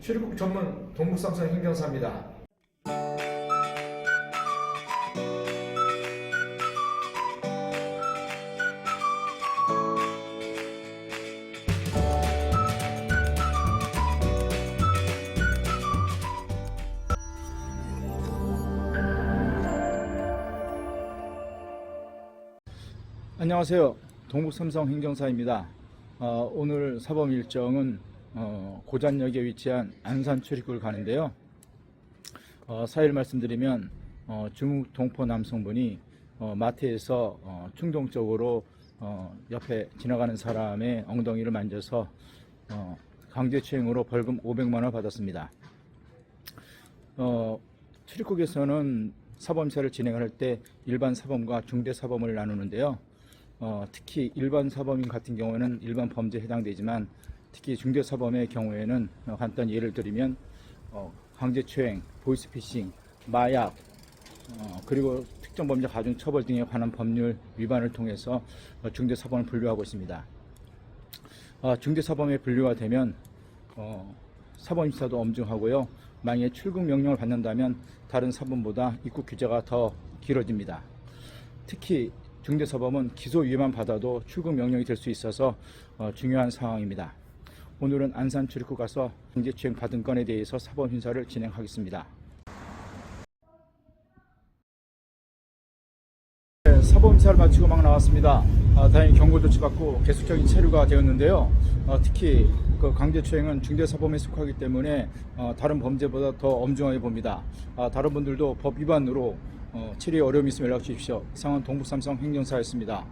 출입국 전문 동북삼성 행정사입니다. 안녕하세요. 동북삼성 행정사입니다. 어, 오늘 사범 일정은 어, 고잔역에 위치한 안산 출입구를 가는데요. 어, 사일 말씀드리면 어, 중국 동포 남성분이 어, 마트에서 어, 충동적으로 어, 옆에 지나가는 사람의 엉덩이를 만져서 어, 강제추행으로 벌금 500만 원 받았습니다. 어, 출입국에서는 사범사를 진행할 때 일반 사범과 중대 사범을 나누는데요. 어, 특히 일반 사범인 같은 경우에는 일반 범죄에 해당되지만 특히 중대 사범의 경우에는 어, 간단히 예를 들면 어, 강제추행, 보이스피싱, 마약 어, 그리고 특정 범죄 가중 처벌 등에 관한 법률 위반을 통해서 어, 중대 사범을 분류하고 있습니다. 어, 중대 사범에 분류가 되면 어, 사범 입사도 엄중하고요. 만약에 출국 명령을 받는다면 다른 사범보다 입국 규제가 더 길어집니다. 특히 중대 사범은 기소 유예만 받아도 출국 명령이 될 수 있어서 어, 중요한 상황입니다. 오늘은 안산 출입국 가서 강제 추행 받은 건에 대해서 사범 심사를 진행하겠습니다. 네, 사범 심사를 마치고 막 나왔습니다. 아, 다행히 경고 조치 받고 계속적인 체류가 되었는데요. 어, 특히 그 강제추행은 중대사범에 속하기 때문에 어, 다른 범죄보다 더 엄중하게 봅니다. 아, 다른 분들도 법 위반으로 어, 체류에 어려움이 있으면 연락 주십시오. 이상은 동북삼성 행정사였습니다.